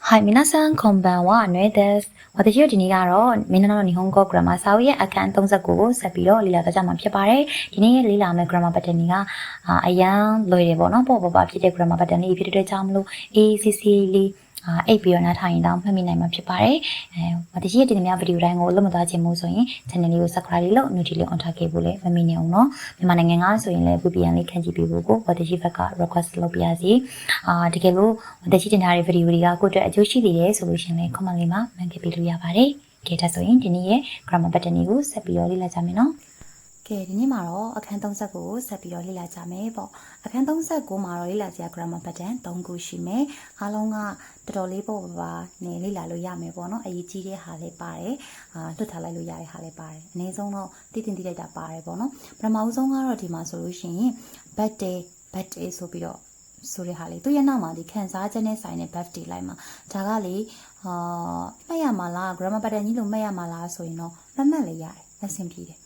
はい、皆さんこんばんは、ぬえです。私တို့ဒီနေ့ကတော့မင်းတို့の日本語 grammar စာအုပ်ရဲ့အခန်း39ကိုဆက်ပြီးတော့လေ့လာကြကြမှာဖြစ်ပါတယ်။ဒီနေ့လေ့လာမယ့် grammar pattern တွေကအာအရန်လွယ်တယ်ပေါ့နော်။ပေါ့ပေါ့ပါဖြစ်တဲ့ grammar pattern လေးဖြစ်တဲ့အတွက်ကြောင့်မလို့ ACC လေး အိပ်ပြီးတော့နားထောင်ရင်တော့မှတ်မိနိုင်မှာဖြစ်ပါတယ်အဲမတကြီးရတင်တဲ့များဗီဒီယိုတိုင်းကိုလွတ်မသွားခြင်းမို့ဆိုရင် channel လေးကို subscribe လုပ် notification လေး on ထားခဲ့ဖို့လည်းမမေ့နိုင်အောင်နော်မြန်မာနိုင်ငံကဆိုရင်လည်း VPN လေးခံကြည့်ပေးဖို့ကိုမတကြီးဘက်က request လုပ်ပြရစီအာတကယ်လို့မတကြီးတင်ထားတဲ့ဗီဒီယိုတွေကကိုယ့်အတွက်အကျိုးရှိသေးတယ်ဆိုလို့ရှင်လည်း comment လေးမှာမှန်ခဲ့ပေးလို့ရပါတယ်ကဲဒါဆိုရင်ဒီနေ့ရဲ့ grammar pattern တွေကိုဆက်ပြီးတော့လေ့လာကြမယ်နော် ကဲဒီနေ့မှာတော့အခန်း30ကိုဆက်ပြီးတော့လေ့လာကြမယ်ပေါ့အခန်း30မှာတော့လေ့လာစရာ grammar pattern 3ခုရှိမယ်အားလုံးကတော်တော်လေးပေါ့ပါပါနဲ့လေ့လာလို့ရမယ်ပေါ့နော်အရေးကြီးတဲ့ဟာလေးပါတယ်အာလွတ်ထားလိုက်လို့ရတဲ့ဟာလေးပါတယ်အနည်းဆုံးတော့တည်တင်တည်လိုက်တာပါတယ်ပေါ့နော်ပထမဦးဆုံးကတော့ဒီမှာဆိုလို့ရှိရင် bad day bad day ဆိုပြီးတော့ဆိုတဲ့ဟာလေးသူရဲ့နောက်မှာဒီခံစားချက်နဲ့ဆိုင်တဲ့ birthday လိုက်မှာဒါကလေအာမှတ်ရမှာလား grammar pattern ကြီးလို့မှတ်ရမှာလားဆိုရင်တော့မမှတ်လေရတယ်အဆင်ပြေတယ်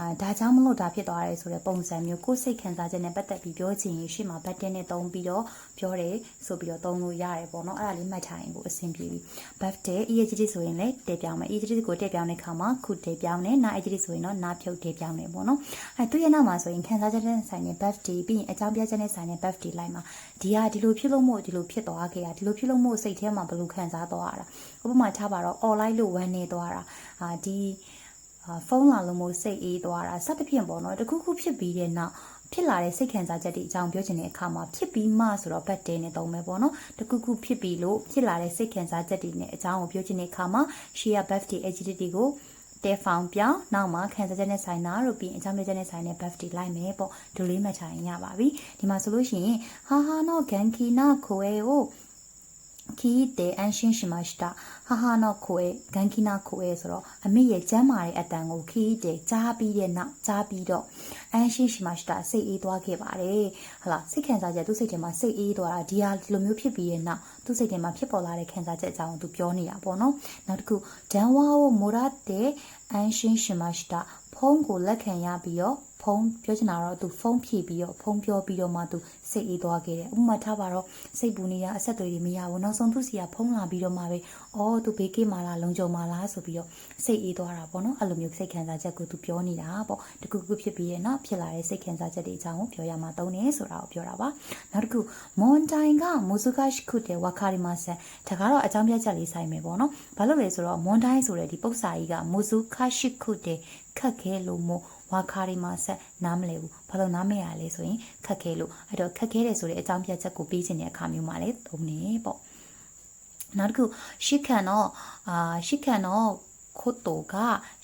အာဒါကြောင့်မလို့ဒါဖြစ်သွားရဲဆိုတဲ့ပုံစံမျိုးကိုယ်စိတ်ခံစားချက်နဲ့ပတ်သက်ပြီးပြောချင်ရင်ရှေ့မှာ button နဲ့တုံးပြီးတော့ပြောတယ်ဆိုပြီးတော့တုံးလို့ရတယ်ပေါ့နော်အဲ့ဒါလေးမှတ်ထားရင်ကိုအဆင်ပြေပြီ birthday EHD ဆိုရင်လည်းတည်ပြောင်းမယ် EHD ကိုတည်ပြောင်းတဲ့ခါမှာခုတည်ပြောင်းတယ်နာ EHD ဆိုရင်တော့နာဖြုတ်တည်ပြောင်းတယ်ပေါ့နော်အဲသူရဲ့နောက်မှာဆိုရင်ခံစားချက်နဲ့ဆိုင်တဲ့ birthday ပြီးရင်အကြောင်းပြချက်နဲ့ဆိုင်တဲ့ birthday လိုက်မှာဒီဟာဒီလိုဖြစ်လို့မို့ဒီလိုဖြစ်သွားခဲ့တာဒီလိုဖြစ်လို့မို့စိတ်ထဲမှာဘယ်လိုခံစားသွားရတာဥပမာထားပါတော့ online လို့ဝမ်းနေသွားတာအာဒီအာ ဖုန်းလာလို့မို့စိတ်အေးသွားတာစသဖြင့်ပေါ့နော်တခုခုဖြစ်ပြီးတဲ့နောက်ဖြစ်လာတဲ့စိတ်ခံစားချက်တွေအကြောင်းပြောချင်တဲ့အခါမှာဖြစ်ပြီးမှဆိုတော့ bad day နဲ့သုံးမယ်ပေါ့နော်တခုခုဖြစ်ပြီးလို့ဖြစ်လာတဲ့စိတ်ခံစားချက်တွေနဲ့အကြောင်းကိုပြောချင်တဲ့အခါမှာ share birthday activity ကိုတဲဖောင်ပြောင်းနောက်မှာခံစားချက်နဲ့ဆိုင်တာတို့ပြီးအကြောင်းပြချက်နဲ့ဆိုင်တဲ့ birthday လိုက်မယ်ပေါ့ဒူလေးမှတ်ချရင်ရပါပြီဒီမှာဆိုလို့ရှိရင်ဟာဟာနော်ဂန်ကီနာခို ခီးတဲ့အန်ရှင်းရှင်မရှိတာဟာဟာနော့ခွေဂန်ကီနာခွေဆိုတော့အမေရဲ့ကျမ်းမာတဲ့အတန်ကိုခီးတဲ့ကြားပြီးတဲ့နောက်ကြားပြီးတော့အန်ရှင်းရှင်မရှိတာစိတ်အေးသွားခဲ့ပါတယ်ဟလာစိတ်ခံစားချက်သူ့စိတ်ထဲမှာစိတ်အေးသွားတာဒီဟာလိုမျိုးဖြစ်ပြီးတဲ့နောက်သူ့စိတ်ထဲမှာဖြစ်ပေါ်လာတဲ့ခံစားချက်အကြောင်းသူပြောနေတာပေါ့နော်နောက်တစ်ခုဒန်ဝါဝမိုရတဲ့အန်ရှင်းရှင်မရှိတာ ဖုန်းကိုလက်ခံရပြီးတော့ဖုန်းပြောချင်တာတော့သူဖုန်းဖြည့်ပြီးတော့ဖုန်းပြောပြီးတော့မှသူစိတ်အေးသွားခဲ့တယ်ဥပမာထားပါတော့စိတ်ပူနေရအဆက်အသွယ်တွေမရဘူးနောက်ဆုံးသူစီကဖုန်းလာပြီးတော့မှပဲအော်သူဘေးကိမလားလုံခြုံပါလားဆိုပြီးတော့စိတ်အေးသွားတာပေါ့နော်အဲ့လိုမျိုးစိတ်ခံစားချက်ကိုသူပြောနေတာပေါ့တခုခုဖြစ်ပြီးရဲ့နောက်ဖြစ်လာတဲ့စိတ်ခံစားချက်တွေအကြောင်းကိုပြောရမှာတုံးနေဆိုတာကိုပြောတာပါနောက်တစ်ခုမွန်တိုင်ကမိုဇူကရှိခုတဲ့ဝါခါရီမဆန်ဒါကတော့အကြောင်းပြချက်လေးဆိုင်မယ်ပေါ့နော်ဘာလို့လဲဆိုတော့မွန်တိုင်ဆိုတဲ့ဒီပု္ပ္ပစာကြီးကမိုဇူကရှိခုတဲ့ ခက်ခဲလို့မို့ဝါခါရီမှာဆက်နားမလဲဘူးဘာလို့နားမရလဲဆိုရင်ခက်ခဲလို့အဲ့တော့ခက်ခဲတယ်ဆိုတဲ့အကြောင်းပြချက်ကိုပြီးချင်တဲ့အခါမျိုးမှာလည်းသုံးနေပေါ့နောက်တစ်ခုရှစ်ခံတော့အာရှစ်ခံတော့ခုတ်တိုက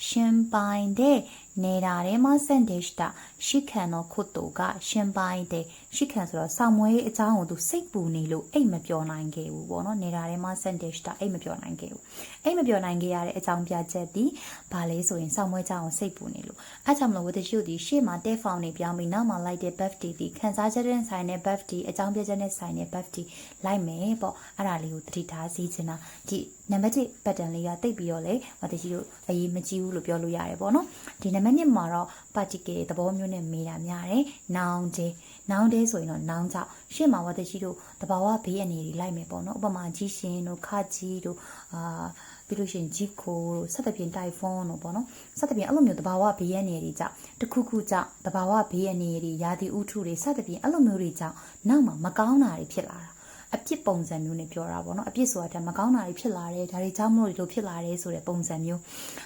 ရှင်ပိုင်တဲ့ နေတာထဲမှာစန်ဒေရှတာရှစ်ခံတော့ခုတ်တိုကရှင်ပိုင်တဲ့ရှစ်ခံဆိုတော့ဆောင်းမွေးအကြောင်းကိုသူစိတ်ပူနေလို့အိတ်မပြောနိုင်ခဲ့ဘူးပေါ့နော်နေတာထဲမှာစန်ဒေရှတာအိတ်မပြောနိုင်ခဲ့ဘူးအိတ်မပြောနိုင်ခဲ့ရတဲ့အကြောင်းပြချက်ဒီဘာလဲဆိုရင်ဆောင်းမွေးအကြောင်းကိုစိတ်ပူနေလို့အဲကြောင့်မလို့ဝတရှုဒီရှေ့မှာတဲဖောင်နေပြောင်းပြီးနောက်မှာလိုက်တဲ့ birthday ဒီခန်းစားချက်နဲ့ဆိုင်တဲ့ birthday အကြောင်းပြချက်နဲ့ဆိုင်တဲ့ birthday လိုက်မယ်ပေါ့အဲ့ဒါလေးကိုသတိထားစီချင်တာဒီနံပါတ်1 pattern လေးကတိတ်ပြီးတော့လေဝတရှုအရေးမကြီးဘူးလို့ပြောလို့ရတယ်ပေါ့နော်ဒီနံပါတ်2မှာတော့ particle သဘောမျိုးနဲ့မေးတာများတယ် noun day noun day ဆိုရင်တော့ noun ကြောင့်ရှေ့မှာဝတရှုတို့တဘာဝဘေးအနေတွေလိုက်မယ်ပေါ့နော်ဥပမာကြီးရှင်တို့ခကြီးတို့အာပြီးလို့ရှိရင်ဂျီကိုတို့ဆက်သဖြင့်တိုင်ဖုန်းတို့ပေါ့နော်ဆက်သဖြင့်အဲ့လိုမျိုးတဘာဝဘေးရနေတွေကြောင့်တခုခုကြောင့်တဘာဝဘေးရနေတွေရာသီဥတုတွေဆက်သဖြင့်အဲ့လိုမျိုးတွေကြောင့်နောက်မှာမကောင်းတာတွေဖြစ်လာတာ အပြစ်ပုံစံမျိုးနဲ့ပြောတာပေါ့နော်အပြစ်ဆိုတာမကောင်းတာတွေဖြစ်လာတယ်ဒါတွေကြောင့်မလို့ဒီလိုဖြစ်လာတယ်ဆိုတဲ့ပုံစံမျိုး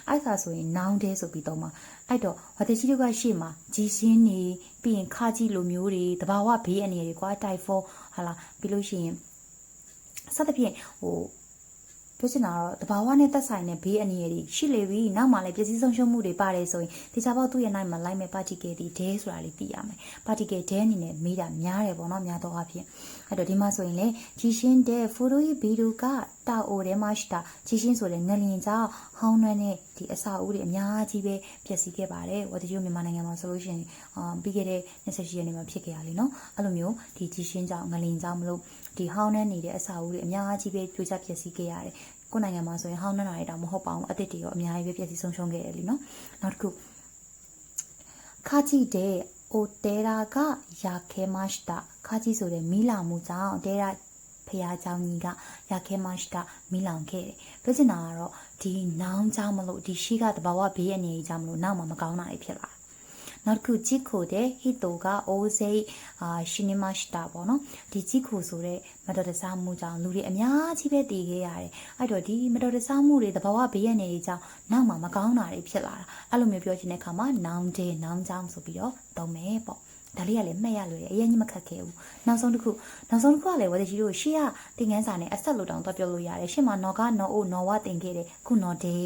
အဲ့ဒါဆိုရင် noun day ဆိုပြီးတော့မှအဲ့တော့ဝတိရှိတို့ကရှေ့မှာဂျီရှင်းနေပြီးရင်ခါကြီးလိုမျိုးတွေတဘာဝဘေးအနေတွေကွာတိုင်ဖုန်းဟာလာပြီးလို့ရှိရင်ဆက်သဖြင့်ဟို ပြောချင်တာတော့တဘာဝနဲ့သက်ဆိုင်တဲ့ဘေးအနေရည်ရှိလေပြီနောက်မှလည်းပစ္စည်းဆုံးရှုံးမှုတွေပါတယ်ဆိုရင်ဒီစားပေါက်သူ့ရဲ့နိုင်မှာလိုက်မဲ့ပါတီကယ်ဒီဒဲဆိုတာလေးသိရမယ်ပါတီကယ်ဒဲအနေနဲ့မေးတာများတယ်ပေါ့နော်များတော့အဖြစ်အဲ့တော့ဒီမှာဆိုရင်လေဂျီရှင်းတဲ့ဖူရိုယီဘီဒူကတာအိုထဲမှာရှိတာဂျီရှင်းဆိုတဲ့ငလင်ကြောင့်ဟောင်းနှွမ်းတဲ့ဒီအစာအုပ်တွေအများကြီးပဲပျက်စီးခဲ့ပါတယ်ဝတ်တကျိုးမြန်မာနိုင်ငံမှာဆိုလို့ရှိရင်အာပြီးခဲ့တဲ့28ရက်နေ့မှာဖြစ်ခဲ့ရလေနော်အဲ့လိုမျိုးဒီဂျီရှင်းကြောင့်ငလင်ကြောင့်မလို့ ဒီဟောင်းနှမ်းနေတဲ့အစာအုပ်တွေအများကြီးပဲပြိုကျပျက်စီးခဲ့ရတယ်ကိုယ်နိုင်ငံမှာဆိုရင်ဟောင်းနှမ်းတာတွေတောင်မဟုတ်ပါဘူးအသစ်တွေရောအများကြီးပဲပျက်စီးဆုံးရှုံးခဲ့တယ်လीနော်နောက်တစ်ခုခါကြည့်တဲ့အိုတဲရာကယာခဲမတ်တာခါကြည့်ဆိုတဲ့မီလာမှုကြောင့်တဲရာဖ ဖះเจ้าကြီးကရခဲမရှိတာမိလောင်ခဲ့တယ်ပြောချင်တာကတော့ဒီနောင်ကြောင့်မလို့ဒီရှိကတဘာဝဘေးအနေကြီးကြောင့်မလို့နောက်မှမကောင်းတာတွေဖြစ်လာတယ် နောက်တစ်ခုဂျစ်ခိုတဲ့ဟီတိုကအိုးစိတ်အာရှိနီမရှတာပေါ့နော်ဒီဂျစ်ခိုဆိုတဲ့မတော်တဆမှုကြောင့်လူတွေအများကြီးပဲတည်ခဲ့ရတယ်အဲ့တော့ဒီမတော်တဆမှုတွေတဘာဝဘေးရနေကြီးကြောင့်နောက်မှမကောင်းတာတွေဖြစ်လာတာအဲ့လိုမျိုးပြောချင်တဲ့အခါမှာနောင်တဲ့နောင်ကြောင့်ဆိုပြီးတော့သုံးမယ်ပေါ့ ဒါလေးကလည်းမှတ်ရလွယ်တယ်အရင်ကြီးမခက်ခဲဘူးနောက်ဆုံးတစ်ခုနောက်ဆုံးတစ်ခုကလည်းဝါသရှိတို့ရှေ့ကတင်ငန်းစာနဲ့အဆက်လို့တောင်တော့ပြောလို့ရတယ်ရှေ့မှာနော်ကနော်အိုနော်ဝတင်ခဲ့တယ်ခုနော်ဒေ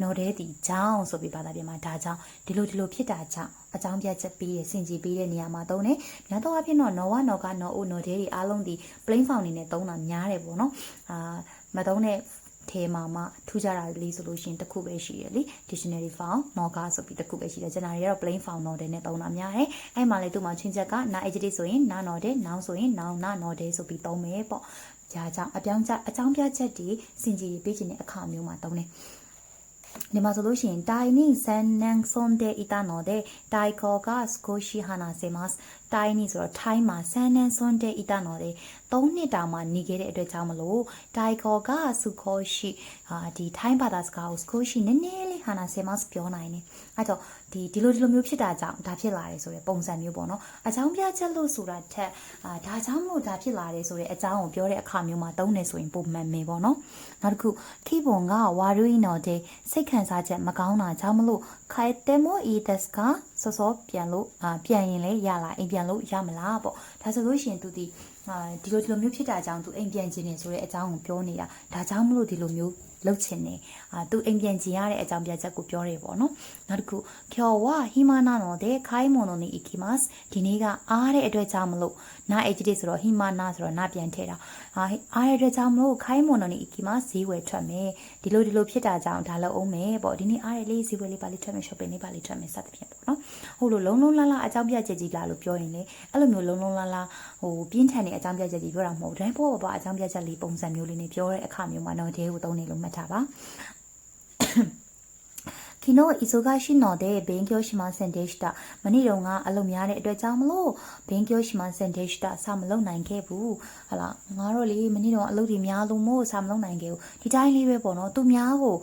နော်ဒေတီကြောင်းဆိုပြီးဘာသာပြန်မှာဒါကြောင့်ဒီလိုဒီလိုဖြစ်တာကြောင့်အကြောင်းပြချက်ပေးတယ်စင်ကြည်ပေးတဲ့နေရာမှာသုံးတယ်များသောအားဖြင့်တော့နော်ဝနော်ကနော်အိုနော်ဒေတွေအားလုံးဒီ plain form အနေနဲ့သုံးတာများတယ်ပေါ့နော်အာမသုံးတဲ့ ထဲမှာမှထူးခြားတာလေးဆိုလို့ရှိရင်တစ်ခုပဲရှိရလေ dictionary form နော်ကဆိုပြီးတစ်ခုပဲရှိတယ်ကျွန်တော်တွေကတော့ plain form နော်တယ်နဲ့သုံးတာများတယ်အဲ့မှာလေသူ့မှာချင်းချက်ကနာ adjective ဆိုရင်နာနော်တယ် noun ဆိုရင် noun နာနော်တယ်ဆိုပြီးသုံးမယ်ပေါ့ဒါကြောင့်အပြောင်းချက်အကြောင်းပြချက်တွေစင်ကြီးပေးခြင်းတဲ့အခါမျိုးမှာသုံးတယ်ဒီမှာဆိုလို့ရှိရင်တိုင်နင်းဆန်နန်ဆွန်တဲ့အီ တာနော်တဲ့တိုင်ခေါ်ကစကိုရှိဟာနာစေမတ်တိုင်နီဆိုတော့ထိုင်းမှာဆန်နန်ဆွန်တဲ့အီတာနော်တဲ့၃နှစ်တောင်မှနေခဲ့တဲ့အတွက်ကြောင့်မလို့တိုင်ခေါ်ကစုခေါ်ရှိအာဒီထိုင်းဘာသာစကားကိုစကိုရှိနည်းနည်းလေးဟာနာစေမတ်ပြောနိုင်တယ်အဲ့တော့ဒီဒီလိုဒီလိုမျိုးဖြစ်တာကြောင့်ဒါဖြစ်လာတယ်ဆိုတဲ့ပုံစံမျိုးပေါ့နော်အကြောင်းပြချက်လို့ဆိုတာထက်အာဒါကြောင့်မလို့ဒါဖြစ်လာတယ်ဆိုတဲ့အကြောင်းကိုပြောတဲ့အခါမျိုးမှာသုံးနေဆိုရင်ပုံမှန်မယ်ပေါ့နော်နောက်တစ်ခုခိဘွန်ကဝါရူအီနော်တဲ့စိတ်ခံစားချက်မကောင်းတာကြောင့်မလို့ ခိုင်တဲမိုအီဒက်စကစောစောပြန်လို့အာပြန်ရင်လည်းရလာအိမ်ပြန်လို့ရမလားပေါ့ဒါဆိုလို့ရှိရင်သူဒီအာဒီလိုဒီလိုမျိုးဖြစ်တာကြောင့်သူအိမ်ပြန်ခြင်းနေဆိုတဲ့အကြောင်းကိုပြောနေတာဒါကြောင့်မလို့ဒီလိုမျိုး လှုပ်ချင်နေအာသူအိမ်ပြန်ကျင်ရတဲ့အကြောင်းပြချက်ကိုပြောတယ်ပေါ့နော်နောက်တစ်ခုကျော်ဝဟီမာနာနော်တဲ့ခိုင်းမွန်နိုနီအီကီမတ်ဒီနေ့ကအားတဲ့အတွက်ကြောင့်မလို့နာအေဂျီဆိုတော့ဟီမာနာဆိုတော့နာပြန်ထဲတာအာအားတဲ့အတွက်ကြောင့်မလို့ခိုင်းမွန်နိုနီအီကီမတ်ဈေးဝယ်ထွက်မယ်ဒီလိုဒီလိုဖြစ်တာကြောင့်ဒါလည်းအောင်မယ်ပေါ့ဒီနေ့အားရလေးဈေးဝယ်လေးပါလေးထွက်မယ် shopping လေးပါလေးထွက်မယ်စသဖြင့်ပေါ့နော်ဟုတ်လို့လုံးလုံးလားလားအကြောင်းပြချက်ကြီးလားလို့ပြောရင်လေအဲ့လိုမျိုးလုံးလုံးလားလားဟိုပြင်းထန်တဲ့အကြောင်းပြချက်ကြီးပြောတာမဟုတ်ဘူးဒါပေမဲ့ပေါ့ပေါ့အကြောင်းပြချက်လေးပုံစံမျိုးလေးနဲ့ပြောတဲ့အခါမျိုးမှာတော့တဲကိုသုံးနေလို့မှတ်ထားပါ 昨日忙しいので勉強しませんでしたမနေ့တုန်းကအလုပ်များတဲ့အတွက်ကြောင့်မလို့勉強しませんでしたစာမလုပ်နိုင်ခဲ့ဘူးဟလာငါတို့လေမနေ့တုန်းအလုပ်တွေများလို့မို့စာမလုပ်နိုင်ခဲ့ဘူးဒီတိုင်းလေးပဲပေါ့နော်သူများကို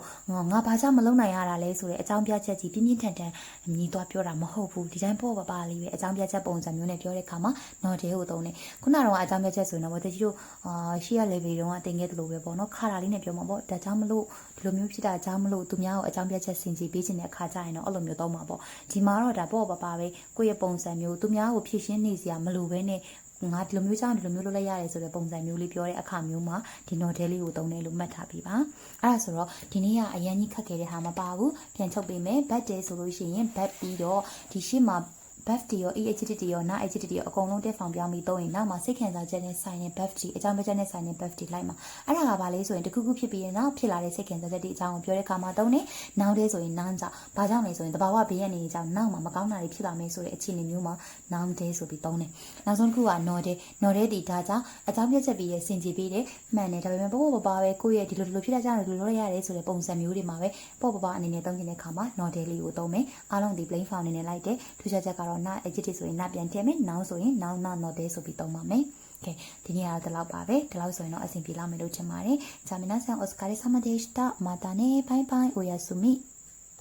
ငါဘာကြောင့်မလုပ်နိုင်ရတာလဲဆိုတဲ့အကြောင်းပြချက်ကြီးပြင်းပြင်းထန်ထန်အမြင်သွားပြောတာမဟုတ်ဘူးဒီတိုင်းပေါ့ပါပါလေးပဲအကြောင်းပြချက်ပုံစံမျိုးနဲ့ပြောတဲ့ခါမှာနော်တဲကိုသုံးနေခုနကတော့အကြောင်းပြချက်ဆိုရင်တော့တတိယအာရှေ့ရ level တုန်းကတင်ခဲ့သလိုပဲပေါ့နော်ခါတာလေးနဲ့ပြောမှာပေါ့ဒါကြောင့်မလို့ဒီလိုမျိုးဖြစ်တာကြောင့်မလို့သူများကိုအကြောင်းပြချက်စင်ကြည် ပေးခြင်းတဲ့အခါကျရင်တော့အဲ့လိုမျိုးသုံးမှာပေါ့ဒီမှာတော့ဒါပေါ့ပါပါပဲကိုယ့်ရဲ့ပုံစံမျိုးသူများကိုဖြည့်ရှင်းနေစရာမလိုဘဲနဲ့ငါဒီလိုမျိုးကြောင့်ဒီလိုမျိုးလုပ်လိုက်ရတယ်ဆိုတဲ့ပုံစံမျိုးလေးပြောတဲ့အခါမျိုးမှာဒီ note လေးကိုသုံးတယ်လို့မှတ်ထားပြီးပါအဲ့ဒါဆိုတော့ဒီနေ့ကအရန်ကြီးခက်ခဲ့တဲ့ဟာမပါဘူးပြန်ချုပ်ပေးမယ် bad day ဆိုလို့ရှိရင် bad ပြီးတော့ဒီရှေ့မှာ buff တီရော EHT တီရောနာ EHT တီရောအကုန်လုံးတက်ဖောင်ပြောင်းပြီးသုံးရင်နောက်မှာစိတ်ခံစားချက်နဲ့ဆိုင်တဲ့ buff တီအကြောင်းပြချက်နဲ့ဆိုင်တဲ့ buff တီလိုက်မှာအဲ့ဒါကဘာလဲဆိုရင်တခုခုဖြစ်ပြီးရင်တော့ဖြစ်လာတဲ့စိတ်ခံစားချက်တွေအကြောင်းကိုပြောတဲ့အခါမှာသုံးနေနောက်တဲ့ဆိုရင်နောင်ကြောင့်ဘာကြောင့်လဲဆိုရင်တဘာဝဘေးရနေကြောင့်နောက်မှာမကောင်းတာတွေဖြစ်လာမယ်ဆိုတဲ့အခြေအနေမျိုးမှာနောင်တဲ့ဆိုပြီးသုံးနေနောက်ဆုံးတစ်ခုကနော်တဲ့နော်တဲ့ဒီဒါကြောင့်အကြောင်းပြချက်ပြီးရဲ့စင်ကြည်ပြီးတယ်မှန်တယ်ဒါပေမဲ့ပေါ့ပေါ့ပါပါပဲကိုယ့်ရဲ့ဒီလိုဒီလိုဖြစ်တာကြောင့်ဒီလိုလုပ်ရတယ်ဆိုတဲ့ပုံစံမျိုးတွေမှာပဲပေါ့ပေါ့ပါအနေနဲ့သုံးခြင်းတဲ့အခါမှာနော်တဲ့လေးကိုသုံးမယ်အားလုံးဒီ plain form အနေနဲ့လိုက်တယ်ထူးခြားချက်ကတော့နာ adjective ဆိုရင်နာပြန်ထည့်မယ်နောင်ဆိုရင်နောင်နာနော်တဲ့ဆိုပြီးသုံးပါမယ်ကဲဒီနေ့ကတော့ဒီလောက်ပါပဲဒီလောက်ဆိုရင်တော့အဆင်ပြေလာမယ်လို့ထင်ပါတယ်ဂျာမီနာဆန်အော်စကာရီ